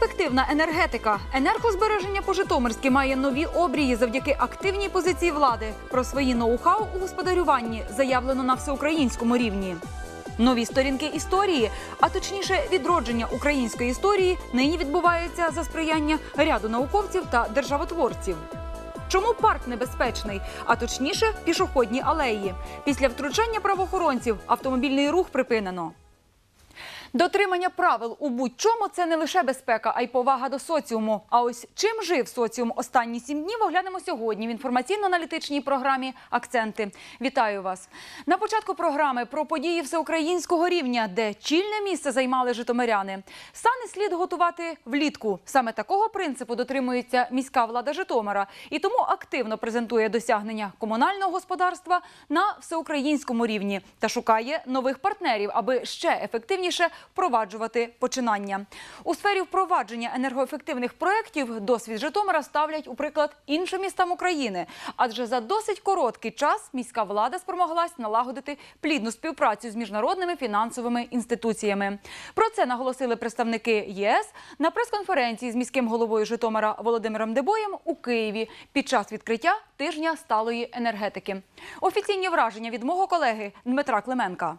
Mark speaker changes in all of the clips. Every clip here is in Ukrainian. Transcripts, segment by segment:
Speaker 1: Перспективна енергетика. Енергозбереження по-житомирськи має нові обрії завдяки активній позиції влади. Про свої ноу-хау у господарюванні заявлено на всеукраїнському рівні. Нові сторінки історії, а точніше відродження української історії, нині відбувається за сприяння ряду науковців та державотворців. Чому парк небезпечний, а точніше пішохідні алеї? Після втручання правоохоронців автомобільний рух припинено. Дотримання правил у будь-чому це не лише безпека, а й повага до соціуму. А ось чим жив соціум останні сім днів, оглянемо сьогодні в інформаційно-аналітичній програмі Акценти. Вітаю вас на початку програми про події всеукраїнського рівня, де чільне місце займали житомиряни. Сани слід готувати влітку. Саме такого принципу дотримується міська влада Житомира і тому активно презентує досягнення комунального господарства на всеукраїнському рівні та шукає нових партнерів, аби ще ефективніше впроваджувати починання. У сфері впровадження енергоефективних проєктів досвід Житомира ставлять у приклад іншим містам України, адже за досить короткий час міська влада спромоглась налагодити плідну співпрацю з міжнародними фінансовими інституціями. Про це наголосили представники ЄС на прес-конференції з міським головою Житомира Володимиром Дебоєм у Києві під час відкриття тижня сталої енергетики. Офіційні враження від мого колеги Дмитра Клименка.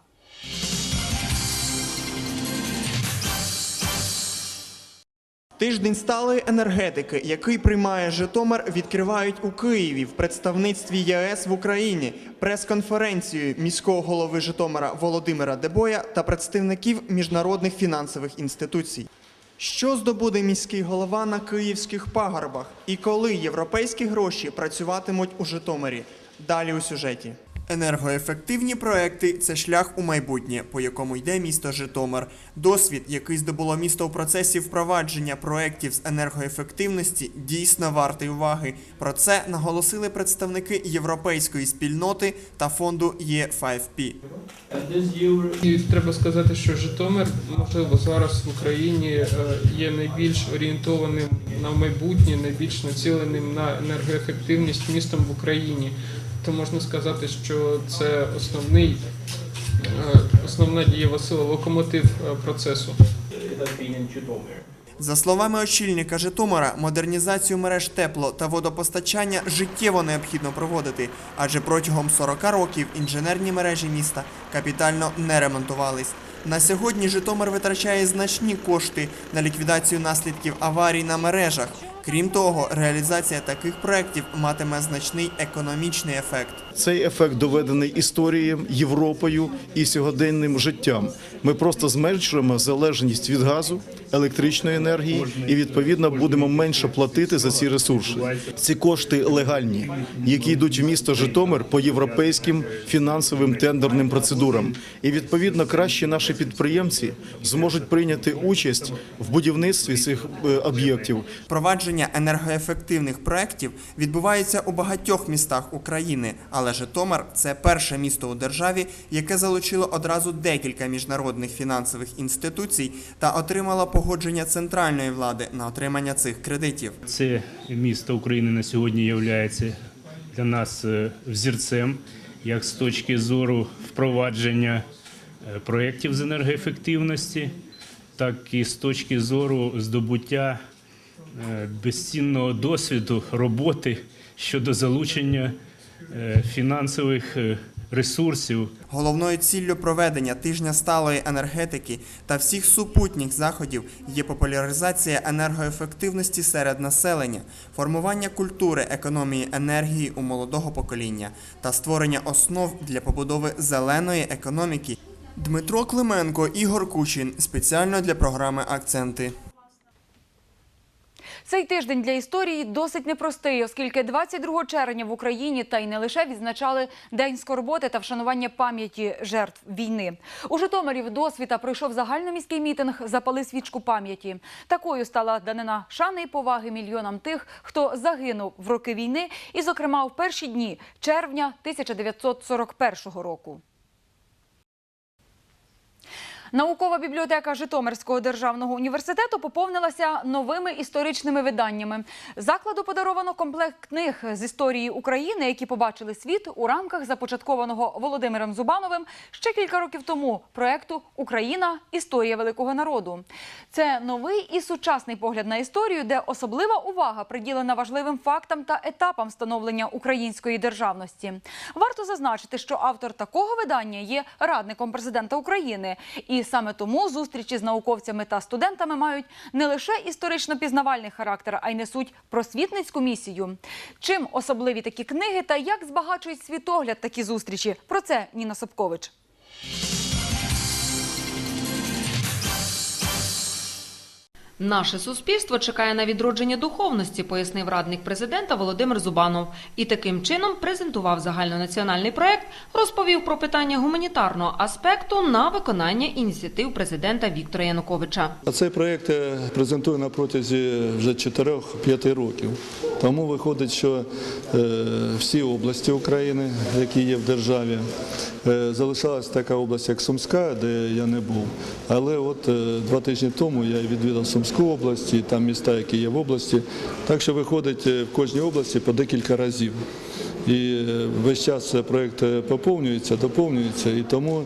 Speaker 2: Тиждень сталої енергетики, який приймає Житомир, відкривають у Києві в представництві ЄС в Україні прес-конференцію міського голови Житомира Володимира Дебоя та представників міжнародних фінансових інституцій. Що здобуде міський голова на київських пагорбах і коли європейські гроші працюватимуть у Житомирі? Далі у сюжеті. Енергоефективні проекти це шлях у майбутнє, по якому йде місто Житомир. Досвід, який здобуло місто у процесі впровадження проєктів з енергоефективності, дійсно вартий уваги. Про це наголосили представники європейської спільноти та фонду E Є5P.
Speaker 3: І треба сказати, що Житомир, можливо, зараз в Україні е, є найбільш орієнтованим на майбутнє, найбільш націленим на енергоефективність містом в Україні. То можна сказати, що це основний, е, основна дієва сила, локомотив е, процесу.
Speaker 2: За словами очільника Житомира, модернізацію мереж тепло та водопостачання життєво необхідно проводити, адже протягом 40 років інженерні мережі міста капітально не ремонтувались. На сьогодні Житомир витрачає значні кошти на ліквідацію наслідків аварій на мережах. Крім того, реалізація таких проєктів матиме значний економічний ефект.
Speaker 4: Цей ефект доведений історією, Європою і сьогоденним життям. Ми просто зменшуємо залежність від газу, електричної енергії і відповідно будемо менше платити за ці ресурси. Ці кошти легальні, які йдуть в місто Житомир по європейським фінансовим тендерним процедурам. І відповідно краще наші підприємці зможуть прийняти участь в будівництві цих е, об'єктів.
Speaker 2: Впровадження енергоефективних проєктів відбувається у багатьох містах України, але Житомир це перше місто у державі, яке залучило одразу декілька міжнародних фінансових інституцій та отримало погодження центральної влади на отримання цих кредитів.
Speaker 5: Це місто України на сьогодні є для нас е, взірцем, як з точки зору впровадження е, проєктів з енергоефективності, так і з точки зору здобуття безцінного досвіду роботи щодо залучення е, фінансових е, ресурсів
Speaker 2: Головною ціллю проведення тижня сталої енергетики та всіх супутніх заходів є популяризація енергоефективності серед населення, формування культури економії енергії у молодого покоління та створення основ для побудови зеленої економіки. Дмитро Клименко, Ігор Кучин спеціально для програми Акценти.
Speaker 1: Цей тиждень для історії досить непростий, оскільки 22 червня в Україні та й не лише відзначали День скорботи та вшанування пам'яті жертв війни. У Житомирі в досвіта пройшов загальноміський мітинг «Запали свічку пам'яті». Такою стала данина шани і поваги мільйонам тих, хто загинув в роки війни, і, зокрема, в перші дні червня 1941 року. Наукова бібліотека Житомирського державного університету поповнилася новими історичними виданнями. Закладу подаровано комплект книг з історії України, які побачили світ у рамках започаткованого Володимиром Зубановим ще кілька років тому проекту Україна історія великого народу. Це новий і сучасний погляд на історію, де особлива увага приділена важливим фактам та етапам становлення української державності. Варто зазначити, що автор такого видання є радником президента України, і саме тому зустрічі з науковцями та студентами мають не лише історично-пізнавальний характер, а й несуть просвітницьку місію. Чим особливі такі книги та як збагачують світогляд такі зустрічі? Про це Ніна Собкович.
Speaker 6: Наше суспільство чекає на відродження духовності, пояснив радник президента Володимир Зубанов. І таким чином презентував загальнонаціональний проект, розповів про питання гуманітарного аспекту на виконання ініціатив президента Віктора Януковича.
Speaker 7: Цей проєкт е, презентую на протязі вже 4-5 років. Тому виходить, що е, всі області України, які є в державі, е, залишалась така область, як Сумська, де я не був. Але от два тижні тому я відвідав Сумську область, і там міста, які є в області. Так що виходить е, в кожній області по декілька разів. І е, весь час проєкт е, поповнюється, доповнюється, і тому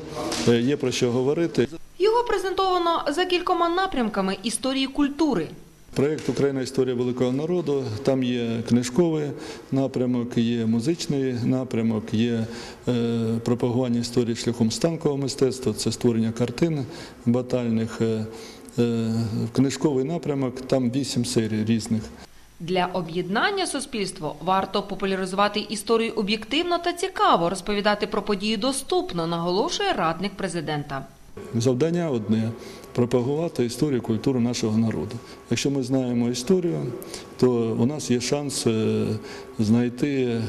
Speaker 7: є про що говорити.
Speaker 6: Його презентовано за кількома напрямками історії культури.
Speaker 7: Проєкт Україна історія великого народу. Там є книжковий напрямок, є музичний напрямок, є пропагування історії шляхом станкового мистецтва, це створення картин батальних. Е, книжковий напрямок, там вісім серій різних.
Speaker 6: Для об'єднання суспільства варто популяризувати історію об'єктивно та цікаво, розповідати про події доступно, наголошує радник президента.
Speaker 7: Завдання одне пропагувати історію, культуру нашого народу. Якщо ми знаємо історію, то у нас є шанс е, знайти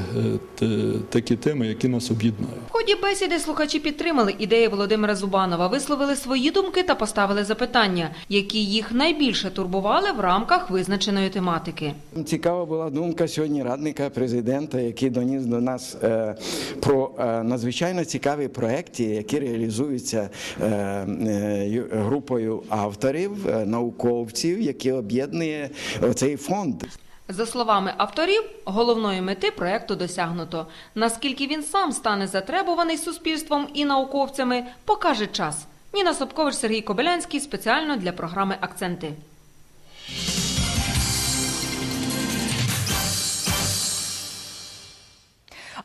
Speaker 7: е, такі теми, які нас об'єднають.
Speaker 6: В ході бесіди слухачі підтримали ідеї Володимира Зубанова, висловили свої думки та поставили запитання, які їх найбільше турбували в рамках визначеної тематики.
Speaker 8: Цікава була думка сьогодні радника президента, який доніс до нас е, про надзвичайно цікаві проекти, які реалізуються групою авторів, науковців, які об'єднує цей фонд.
Speaker 6: За словами авторів, головної мети проекту досягнуто. Наскільки він сам стане затребуваний суспільством і науковцями, покаже час. Ніна Собкович, Сергій Кобилянський спеціально для програми Акценти.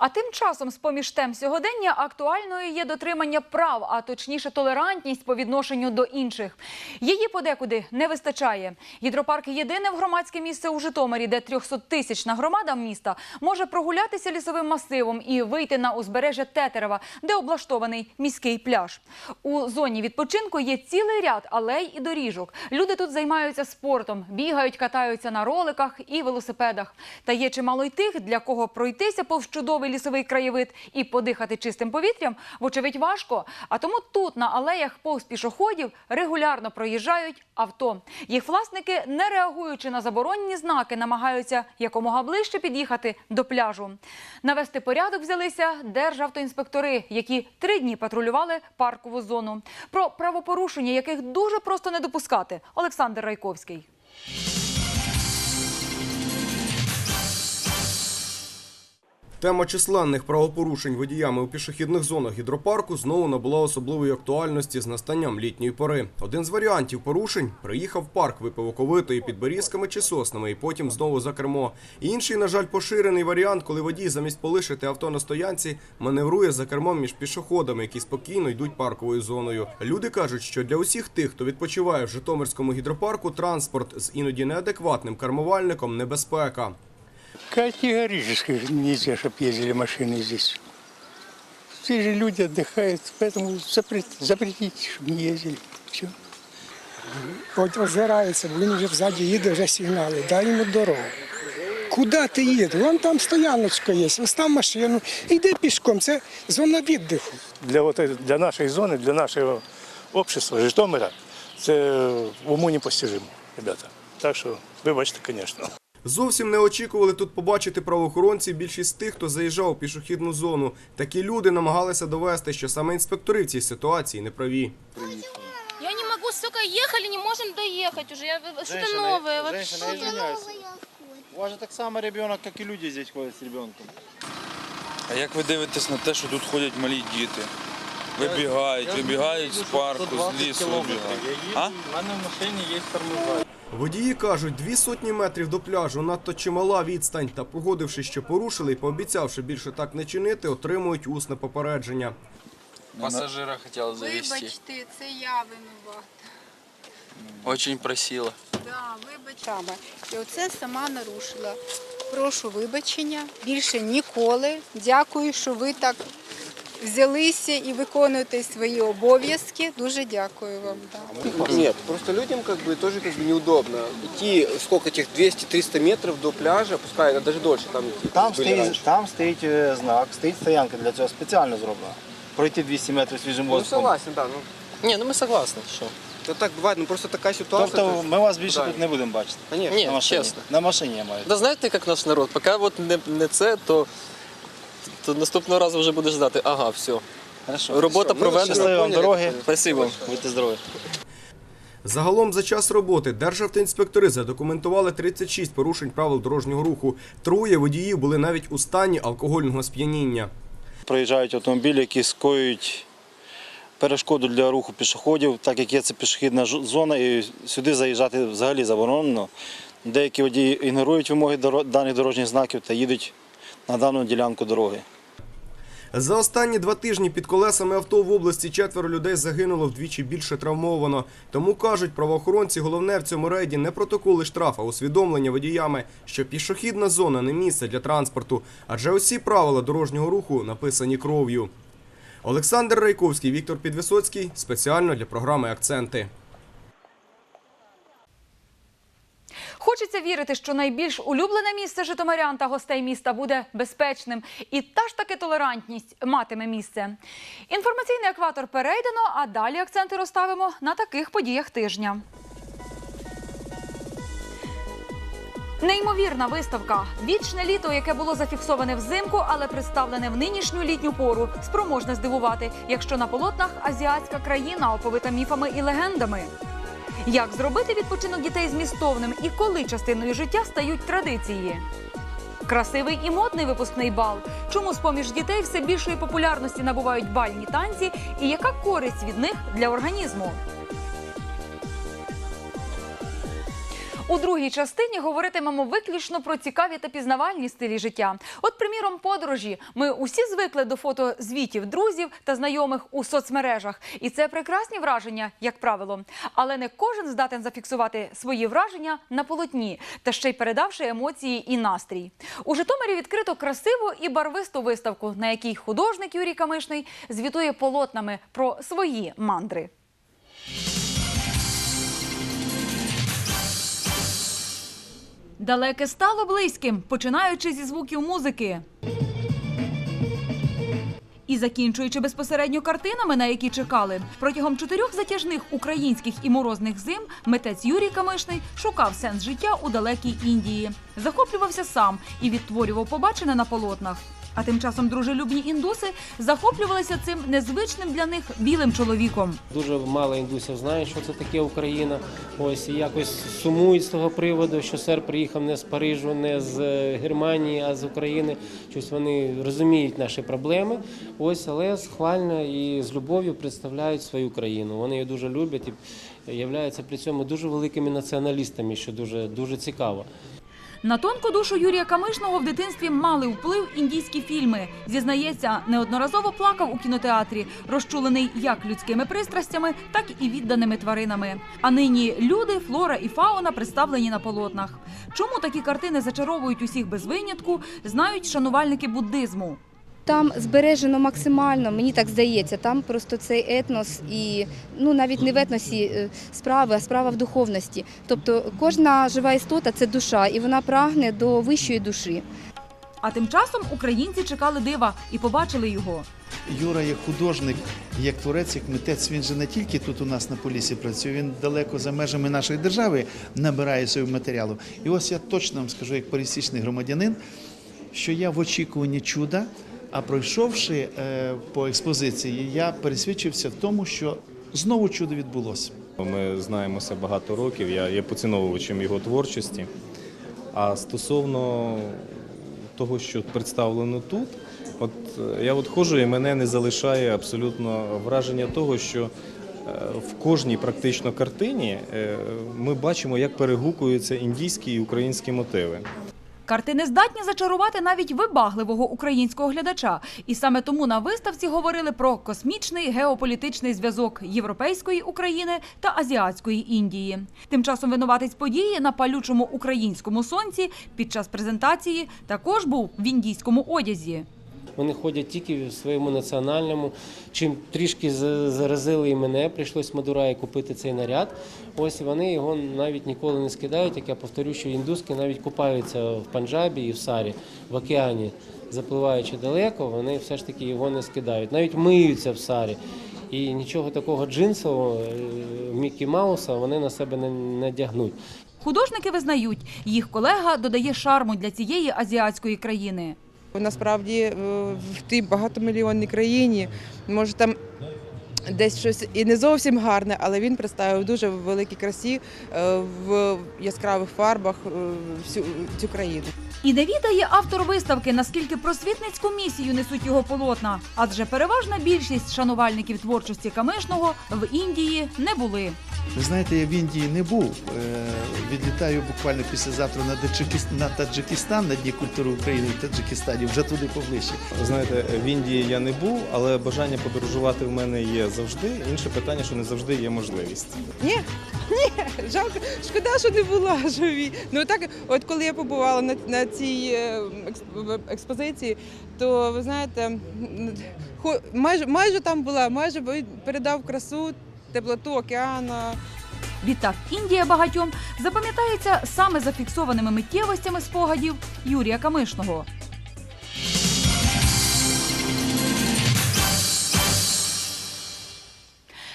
Speaker 1: А тим часом, з поміж тем сьогодення, актуальною є дотримання прав, а точніше толерантність по відношенню до інших. Її подекуди не вистачає. Гідропарк єдине в громадське місце у Житомирі, де 300-тисячна громада міста може прогулятися лісовим масивом і вийти на узбережжя Тетерева, де облаштований міський пляж. У зоні відпочинку є цілий ряд алей і доріжок. Люди тут займаються спортом, бігають, катаються на роликах і велосипедах. Та є чимало й тих, для кого пройтися повз чудовий лісовий краєвид і подихати чистим повітрям, вочевидь, важко. А тому тут на алеях повз пішоходів регулярно проїжджають авто. Їх власники, не реагуючи на заборонні знаки, намагаються якомога ближче під'їхати до пляжу. Навести порядок взялися державтоінспектори, які три дні патрулювали паркову зону. Про правопорушення, яких дуже просто не допускати. Олександр Райковський.
Speaker 9: Тема численних правопорушень водіями у пішохідних зонах гідропарку знову набула особливої актуальності з настанням літньої пори. Один з варіантів порушень приїхав в парк, випив оковитої під берізками чи соснами, і потім знову за кермо. Інший, на жаль, поширений варіант, коли водій замість полишити авто на стоянці, маневрує за кермом між пішоходами, які спокійно йдуть парковою зоною. Люди кажуть, що для усіх тих, хто відпочиває в Житомирському гідропарку, транспорт з іноді неадекватним кермувальником небезпека.
Speaker 10: Категорически нельзя, чтобы ездили машины здесь. Здесь же люди отдыхают, поэтому запрет- запретить, чтобы не ездили. Все.
Speaker 11: От озирається, бо він вже взаді їде, вже сигнали, дай йому дорогу. Куди ти їдеш? Вон там стояночка є, остав машину, йди пішком, це зона віддиху.
Speaker 10: Для, вот, этой- для нашей зоны, для нашего общества, Житомира, це уму непостижимо, ребята. Так що, вибачте, звісно.
Speaker 9: Зовсім не очікували тут побачити правоохоронці більшість тих, хто заїжджав у пішохідну зону. Такі люди намагалися довести, що саме інспектори в цій ситуації не праві.
Speaker 12: столько ехали, не можем доехать уже. Я- Что-то новое вообще.
Speaker 13: У вас же так само ребенок, як і люди здесь ходять з ребенком.
Speaker 14: А як ви дивитесь на те, що тут ходять малі діти? Вибігають, вибігають з парку, з лісу вибігають.
Speaker 13: У мене в машині є тормоза.
Speaker 9: Водії кажуть, дві сотні метрів до пляжу надто чимала відстань. Та погодивши, що порушили, і пообіцявши більше так не чинити, отримують усне попередження.
Speaker 14: Пасажира хотіла завести.
Speaker 12: Вибачте, це я винувата.
Speaker 14: Очень просила.
Speaker 12: Да, вибачте. І оце сама нарушила. Прошу вибачення. Більше ніколи. Дякую, що ви так взялися і виконуєте свої обов'язки. Дуже дякую вам. Да.
Speaker 15: Нет, просто людям как бы тоже как бы неудобно. Идти сколько этих 200-300 метров до пляжа, пускай это даже дольше там идти.
Speaker 13: Там
Speaker 15: были
Speaker 13: стоїть,
Speaker 15: раньше.
Speaker 13: там стоїть е, знак, стоїть стоянка для цього спеціально зроблена. Пройти 200 метрів свіжим
Speaker 15: Ну
Speaker 13: воздухом.
Speaker 15: согласен, да. Ну,
Speaker 16: Ні, ну ми согласні, що.
Speaker 15: это так бывает, ну просто такая ситуация. то
Speaker 13: Тобто
Speaker 15: есть-
Speaker 13: ми вас більше
Speaker 15: Да.
Speaker 13: тут не будемо бачити.
Speaker 15: Конечно.
Speaker 16: Ні,
Speaker 13: на машині.
Speaker 16: чесно.
Speaker 13: На машині я маю.
Speaker 16: Да знаєте, як наш народ, поки от не, не це, то, то наступного разу вже будеш знати, ага, все.
Speaker 13: Хорошо.
Speaker 16: Робота
Speaker 15: ну,
Speaker 16: проведена.
Speaker 13: Щасливої вам дороги.
Speaker 16: Спасибо.
Speaker 13: Будьте здорові.
Speaker 9: Загалом за час роботи державтоінспектори задокументували 36 порушень правил дорожнього руху. Троє водіїв були навіть у стані алкогольного сп'яніння.
Speaker 13: Проїжджають автомобілі, які скоюють перешкоду для руху пішоходів, так як є це пішохідна ж- зона, і сюди заїжджати взагалі заборонено. Деякі водії ігнорують вимоги доро- даних дорожніх знаків та їдуть на дану ділянку дороги.
Speaker 9: За останні два тижні під колесами авто в області четверо людей загинуло вдвічі більше травмовано. Тому кажуть правоохоронці, головне в цьому рейді не протоколи штрафа, усвідомлення водіями, що пішохідна зона не місце для транспорту, адже усі правила дорожнього руху написані кров'ю. Олександр Райковський, Віктор Підвисоцький спеціально для програми Акценти.
Speaker 1: Хочеться вірити, що найбільш улюблене місце житомирян та гостей міста буде безпечним, і та ж таки толерантність матиме місце. Інформаційний екватор перейдено, а далі акценти розставимо на таких подіях тижня. Неймовірна виставка. Вічне літо, яке було зафіксоване взимку, але представлене в нинішню літню пору, спроможне здивувати, якщо на полотнах азіатська країна оповита міфами і легендами. Як зробити відпочинок дітей змістовним і коли частиною життя стають традиції? Красивий і модний випускний бал. Чому з-поміж дітей все більшої популярності набувають бальні танці і яка користь від них для організму? У другій частині говоритимемо виключно про цікаві та пізнавальні стилі життя. От, приміром, подорожі. Ми усі звикли до фотозвітів друзів та знайомих у соцмережах, і це прекрасні враження, як правило. Але не кожен здатен зафіксувати свої враження на полотні, та ще й передавши емоції і настрій. У Житомирі відкрито красиву і барвисту виставку, на якій художник Юрій Камишний звітує полотнами про свої мандри. Далеке стало близьким, починаючи зі звуків музики. І закінчуючи безпосередньо картинами, на які чекали, протягом чотирьох затяжних українських і морозних зим митець Юрій Камишний шукав сенс життя у далекій Індії, захоплювався сам і відтворював побачене на полотнах. А тим часом дружелюбні індуси захоплювалися цим незвичним для них білим чоловіком.
Speaker 17: Дуже мало індусів знають, що це таке Україна. Ось і якось сумують з того приводу, що сер приїхав не з Парижу, не з е, Германії, а з України. Щось вони розуміють наші проблеми. Ось, але схвально і з любов'ю представляють свою країну. Вони її дуже люблять і являються при цьому дуже великими націоналістами, що дуже дуже цікаво.
Speaker 1: На тонку душу Юрія Камишного в дитинстві мали вплив індійські фільми. Зізнається, неодноразово плакав у кінотеатрі, розчулений як людськими пристрастями, так і відданими тваринами. А нині люди, флора і фауна представлені на полотнах. Чому такі картини зачаровують усіх без винятку, знають шанувальники буддизму.
Speaker 18: Там збережено максимально, мені так здається. Там просто цей етнос і ну навіть не в етносі е, справи, а справа в духовності. Тобто кожна жива істота це душа, і вона прагне до вищої душі.
Speaker 1: А тим часом українці чекали дива і побачили його.
Speaker 19: Юра як художник, як творець, як митець, він же не тільки тут у нас на полісі працює, він далеко за межами нашої держави набирає свого матеріалу. І ось я точно вам скажу, як пересічний громадянин, що я в очікуванні чуда, а пройшовши е, по експозиції, я пересвідчився в тому, що знову чудо відбулося.
Speaker 20: Ми знаємося багато років, я є поціновувачем його творчості. А стосовно того, що представлено тут, от е, я от ходжу і мене не залишає абсолютно враження того, що е, в кожній практично картині ми бачимо, як перегукуються індійські і українські мотиви.
Speaker 1: Картини здатні зачарувати навіть вибагливого українського глядача, і саме тому на виставці говорили про космічний геополітичний зв'язок європейської України та азіатської Індії. Тим часом винуватець події на палючому українському сонці під час презентації також був в індійському одязі.
Speaker 17: Вони ходять тільки в своєму національному. Чим трішки заразили і мене, прийшлось Мадураї купити цей наряд. Ось вони його навіть ніколи не скидають. Як я повторю, що індуски навіть купаються в Панджабі і в Сарі, в океані, запливаючи далеко, вони все ж таки його не скидають. Навіть миються в Сарі. І нічого такого джинсового е, Мікі Мауса вони на себе не надягнуть.
Speaker 1: Художники визнають, їх колега додає шарму для цієї азіатської країни.
Speaker 21: Насправді е, в тій багатомільйонній країні, може там десь щось і не зовсім гарне, але він представив дуже в великій красі е, в яскравих фарбах е, всю цю країну.
Speaker 1: І не відає автор виставки, наскільки просвітницьку місію несуть його полотна, адже переважна більшість шанувальників творчості Камишного в Індії не були.
Speaker 19: Ви знаєте, я в Індії не був. Е, Відлітаю буквально післязавтра на Таджикистан, на Таджикистан, на Дні культури України в Таджикистані, вже туди поближче.
Speaker 20: Ви знаєте, в Індії я не був, але бажання подорожувати в мене є завжди. Інше питання, що не завжди є можливість.
Speaker 21: Ні, ні, жалко, шкода, що не була живі. Ну так, от коли я побувала на, на цій е, екс- експозиції, то ви знаєте, хо- майже, майже там була, майже передав красу, теплоту океану.
Speaker 1: Відтак Індія багатьом запам'ятається саме зафіксованими миттєвостями спогадів Юрія Камишного.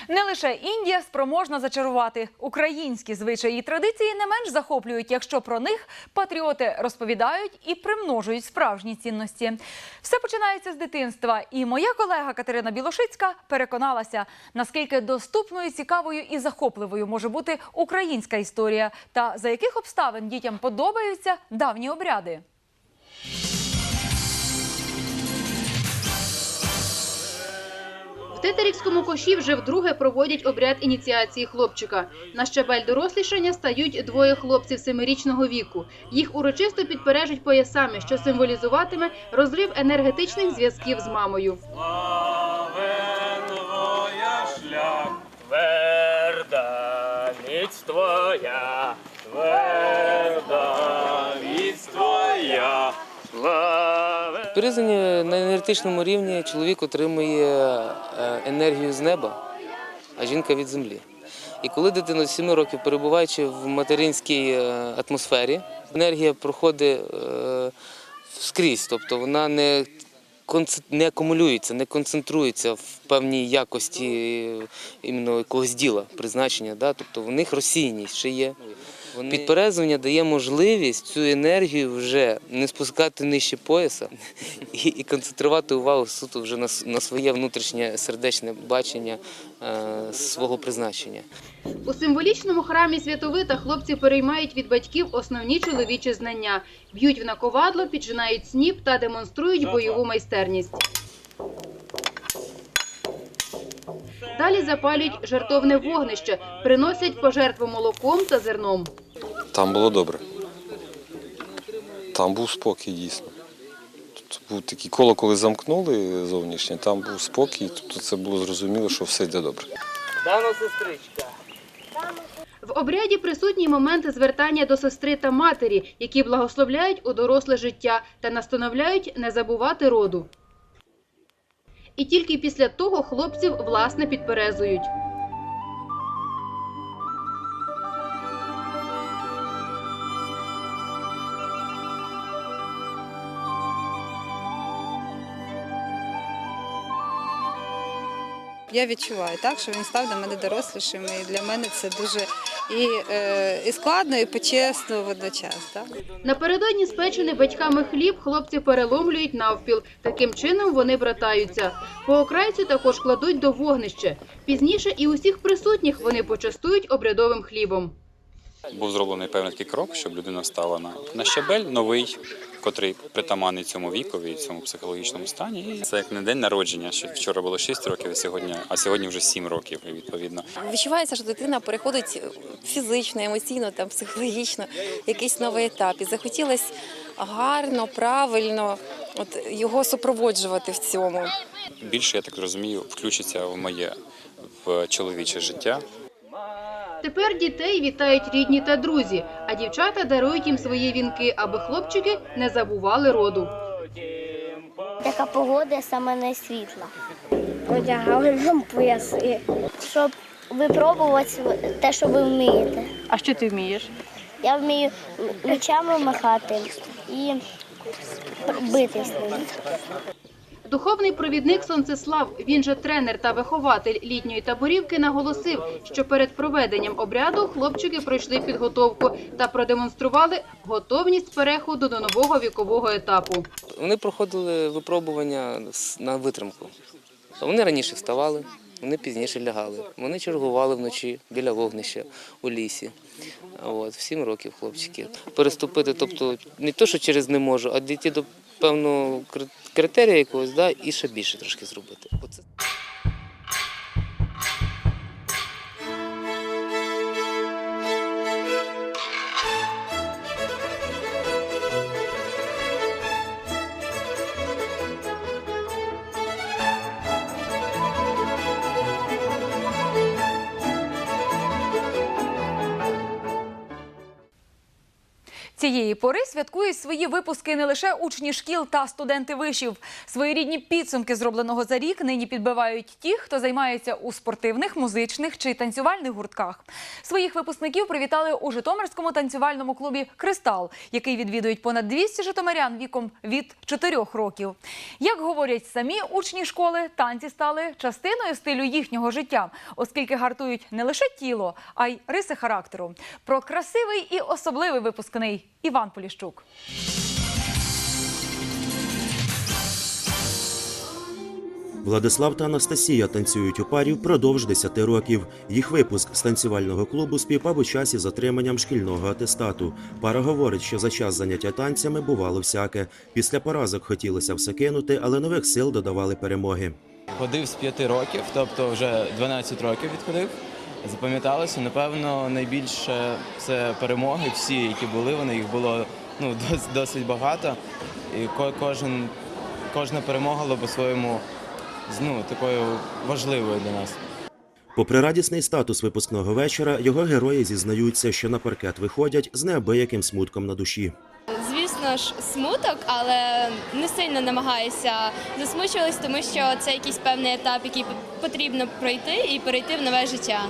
Speaker 1: Не лише Індія спроможна зачарувати українські звичаї і традиції не менш захоплюють, якщо про них патріоти розповідають і примножують справжні цінності. Все починається з дитинства, і моя колега Катерина Білошицька переконалася, наскільки доступною, цікавою і захопливою може бути українська історія, та за яких обставин дітям подобаються давні обряди.
Speaker 22: В Тетерівському коші вже вдруге проводять обряд ініціації хлопчика. На щабель дорослішання стають двоє хлопців семирічного віку. Їх урочисто підпережуть поясами, що символізуватиме розрив енергетичних зв'язків з мамою.
Speaker 23: шлях, тверда міць твоя, тверда міць твоя.
Speaker 24: В на енергетичному рівні чоловік отримує е, енергію з неба, а жінка від землі. І коли дитина з 7 років, перебуваючи в материнській е, атмосфері, енергія проходить е, скрізь, тобто вона не не акумулюється, не концентрується в певній якості іменно якогось діла, призначення. Да? Тобто в них розсіяність ще є. Підперезування дає можливість цю енергію вже не спускати нижче пояса і, і концентрувати увагу суто вже на, на своє внутрішнє сердечне бачення е, свого призначення.
Speaker 22: У символічному храмі Святовита хлопці переймають від батьків основні чоловічі знання, б'ють в наковадло, піджинають сніп та демонструють бойову майстерність. Далі запалюють жартовне вогнище, приносять пожертву молоком та зерном.
Speaker 25: Там було добре. Там був спокій дійсно. Тут був такий коло, коли замкнули зовнішнє, там був спокій, тобто це було зрозуміло, що все йде добре.
Speaker 23: Дано, сестричка.
Speaker 22: В обряді присутній момент звертання до сестри та матері, які благословляють у доросле життя та настановляють не забувати роду. І тільки після того хлопців власне підперезують.
Speaker 26: Я відчуваю так, що він став для мене дорослішим. І для мене це дуже і, е, і складно, і почесно водночас. Так?
Speaker 22: Напередодні спечений батьками хліб хлопці переломлюють навпіл. Таким чином вони братаються. По окрайцю також кладуть до вогнища. Пізніше і усіх присутніх вони почастують обрядовим хлібом.
Speaker 27: Був зроблений певний такий крок, щоб людина стала на, на щабель новий, котрий притаманний цьому вікові цьому психологічному стані. І це як не день народження, що вчора було 6 років, а сьогодні, а сьогодні вже 7 років, відповідно.
Speaker 28: Відчувається, що дитина переходить фізично, емоційно, там, психологічно якийсь новий етап. І захотілося гарно, правильно от, його супроводжувати в цьому.
Speaker 27: Більше, я так розумію, включиться в моє в чоловіче життя.
Speaker 22: Тепер дітей вітають рідні та друзі, а дівчата дарують їм свої вінки, аби хлопчики не забували роду.
Speaker 29: Така погода саме не світла. Одягали нам пояси, щоб випробувати те, що ви вмієте.
Speaker 22: А що ти вмієш?
Speaker 29: Я вмію мечами махати і бити з ними.
Speaker 22: Духовний провідник Сонцеслав, він же тренер та вихователь літньої таборівки, наголосив, що перед проведенням обряду хлопчики пройшли підготовку та продемонстрували готовність переходу до нового вікового етапу.
Speaker 24: Вони проходили випробування на витримку. Вони раніше вставали, вони пізніше лягали. Вони чергували вночі біля вогнища у лісі. От, сім років хлопчики. Переступити, тобто не то, що через не можу, а дійти до певного критерію якогось, да, і ще більше трошки зробити.
Speaker 1: Цієї пори святкують свої випуски не лише учні шкіл та студенти вишів. Своєрідні підсумки зробленого за рік нині підбивають ті, хто займається у спортивних, музичних чи танцювальних гуртках. Своїх випускників привітали у Житомирському танцювальному клубі Кристал, який відвідують понад 200 житомирян віком від 4 років. Як говорять самі учні школи, танці стали частиною стилю їхнього життя, оскільки гартують не лише тіло, а й риси характеру. Про красивий і особливий випускний Іван Поліщук.
Speaker 30: Владислав та Анастасія танцюють у парі впродовж 10 років. Їх випуск з танцювального клубу співпав у часі з отриманням шкільного атестату. Пара говорить, що за час заняття танцями бувало всяке. Після поразок хотілося все кинути, але нових сил додавали перемоги.
Speaker 31: Ходив з п'яти років, тобто вже 12 років відходив. Запам'яталося, напевно, найбільше це перемоги. Всі, які були, вони їх було ну, досить багато. І кожен, кожна перемога була по-своєму ну, такою важливою для нас.
Speaker 30: Попри радісний статус випускного вечора, його герої зізнаються, що на паркет виходять з неабияким смутком на душі.
Speaker 32: Ж, смуток, але не сильно намагаюся засмучуватись, тому що це якийсь певний етап, який потрібно пройти і перейти в нове життя.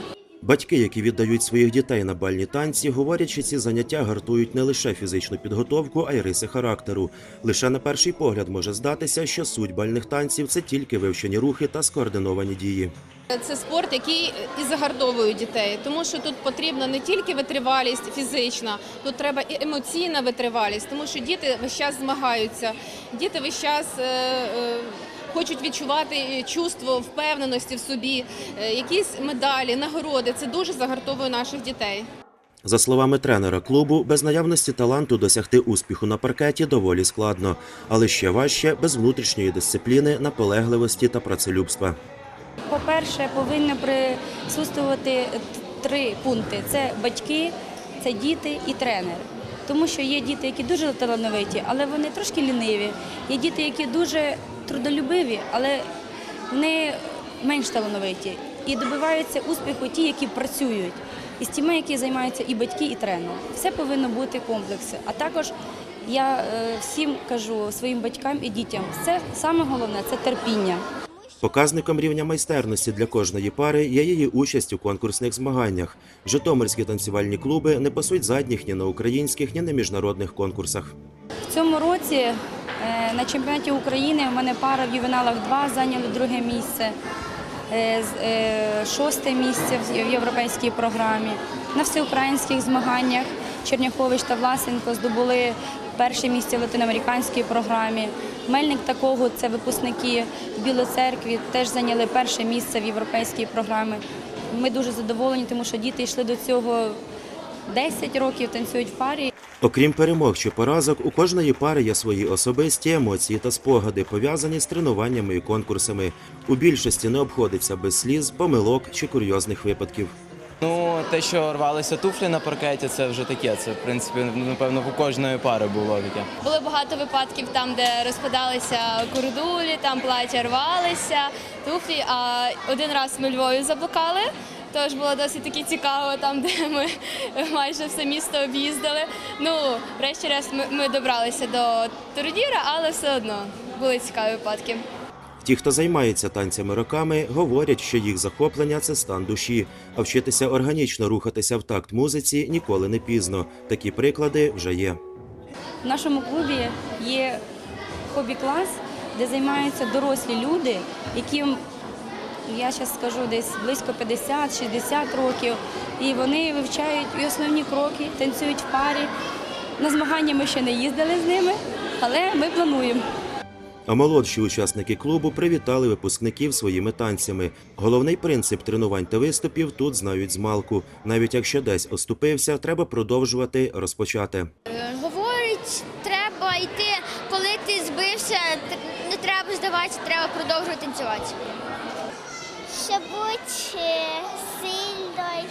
Speaker 30: Батьки, які віддають своїх дітей на бальні танці, говорять, що ці заняття гартують не лише фізичну підготовку, а й риси характеру. Лише на перший погляд може здатися, що суть бальних танців це тільки вивчені рухи та скоординовані дії.
Speaker 33: Це спорт, який і загартовує дітей, тому що тут потрібна не тільки витривалість фізична, тут треба і емоційна витривалість, тому що діти весь час змагаються, діти весь час е, е, хочуть відчувати чувство впевненості в собі, е, якісь медалі, нагороди. Це дуже загартовує наших дітей.
Speaker 30: За словами тренера клубу, без наявності таланту досягти успіху на паркеті доволі складно, але ще важче без внутрішньої дисципліни, наполегливості та працелюбства.
Speaker 34: По-перше, повинні присутствувати три пункти: це батьки, це діти і тренер. Тому що є діти, які дуже талановиті, але вони трошки ліниві. Є діти, які дуже трудолюбиві, але вони менш талановиті. І добиваються успіху ті, які працюють. І з тими, які займаються і батьки, і тренер. Все повинно бути комплекси. А також я е, всім кажу своїм батькам і дітям, це саме головне це терпіння.
Speaker 30: Показником рівня майстерності для кожної пари є її участь у конкурсних змаганнях. Житомирські танцювальні клуби не пасуть задніх ні на українських, ні на міжнародних конкурсах.
Speaker 34: В цьому році е, на чемпіонаті України в мене пара в ювеналах 2 зайняли друге місце. е, е, шосте місце в європейській програмі. На всеукраїнських змаганнях Черняхович та Власенко здобули перше місце в латиноамериканській програмі. Мельник такого це випускники в Білоцеркві, теж зайняли перше місце в європейській програмі. Ми дуже задоволені, тому що діти йшли до цього 10 років, танцюють в парі.
Speaker 30: Окрім перемог чи поразок, у кожної пари є свої особисті емоції та спогади, пов'язані з тренуваннями і конкурсами. У більшості не обходиться без сліз, помилок чи курйозних випадків.
Speaker 31: Ну, те, що рвалися туфлі на паркеті, це вже таке. Це, в принципі, напевно, у кожної пари було таке.
Speaker 32: Було багато випадків там, де розпадалися курдулі, там плаття рвалися, туфлі. А один раз ми Львові заблукали. Тож було досить таки цікаво, там, де ми майже все місто об'їздили. Ну, врешті-решт ми, ми добралися до турніру, але все одно були цікаві випадки.
Speaker 30: Ті, хто займається танцями роками, говорять, що їх захоплення це стан душі, а вчитися органічно рухатися в такт музиці ніколи не пізно. Такі приклади вже є.
Speaker 34: В нашому клубі є хобі-клас, де займаються дорослі люди, яким я зараз скажу десь близько 50-60 років. І вони вивчають і основні кроки, танцюють в парі. На змагання ми ще не їздили з ними, але ми плануємо.
Speaker 30: А молодші учасники клубу привітали випускників своїми танцями. Головний принцип тренувань та виступів тут знають з малку. Навіть якщо десь оступився, треба продовжувати розпочати.
Speaker 29: Говорить, треба йти, коли ти збився, не треба здаватися, треба продовжувати танцювати. Щоб бути сильною.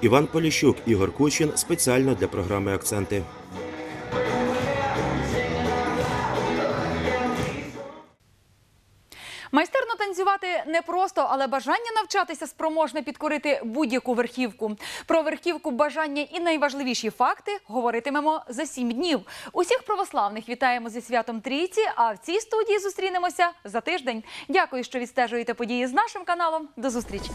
Speaker 30: Іван Поліщук, Ігор Кучин спеціально для програми Акценти.
Speaker 1: Майстерно танцювати не просто, але бажання навчатися спроможне підкорити будь-яку верхівку. Про верхівку, бажання і найважливіші факти говоритимемо за сім днів. Усіх православних вітаємо зі святом Трійці. А в цій студії зустрінемося за тиждень. Дякую, що відстежуєте події з нашим каналом. До зустрічі.